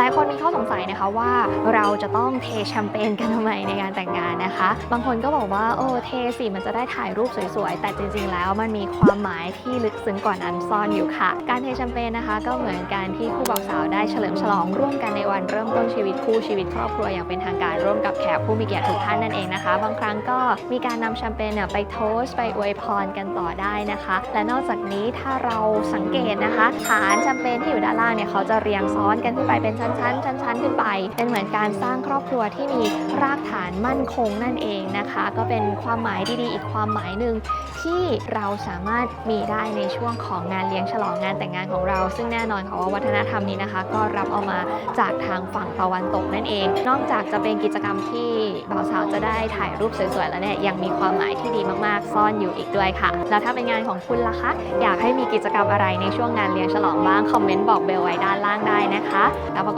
หลายคนมีข้อสงสัยนะคะว่าเราจะต้องเทแชมเปญกันทำไมในงานแต่งงานนะคะ บางคนก็บอกว่าโอ้เทสิมันจะได้ถ่ายรูปสวยๆ แต่จริงๆ แล้วมันมีความหมายที่ลึกซึ้งกว่านั้นซ่อนอยู่ค่ะ การเทแชมเปญนะคะ ก็เหมือนการที่คู่บ่าวสาวได้เฉลิมฉลองร่วมกันในวันเริ่มต้นชีวิตคู่ชีวิตครอบครัวอย่างเป็นทางการร่วมกับแขกผู้มีเกียรติทุกท่านนั่นเองนะคะ บางครั้งก็มีการนำแชมเปญเนี่ยไปโทสไปอวยพรกันต่อได้นะคะ และนอกจากนี้ถ้าเราสังเกตนะคะ ฐานแชมเปญที่อยู่ด้านล่างเนี่ยเขาจะเรียงซ้อนกันขึ้นไปเป็นชั้นๆชั้นๆขึ้นไป เป็นเหมือนการสร้างครอบครัวที่มีรากฐานมั่นคงนั่นเองนะคะ ก็เป็นความหมายดีๆ อีกความหมายหนึ่งที่เราสามารถมีได้ในช่วงของงานเลี้ยงฉลองงานแต่งงานของเรา ซึ่งแน่นอนค่ะว่าวัฒนธรรมนี้นะคะ ก็รับเอามาจากทางฝั่งตะวันตกนั่นเอง นอกจากจะเป็นกิจกรรมที่บ่าวสาวจะได้ถ่ายรูปสวยๆแล้วเนี่ยยังมีความหมายที่ดีมากๆ ซ่อนอยู่อีกด้วยค่ะ แล้วถ้าเป็นงานของคุณล่ะคะอยากให้มีกิจกรรมอะไรในช่วงงานเลี้ยงฉลองบ้างคอมเมนต์บอกเบลไว้ด้านล่างได้นะคะแล้วพบ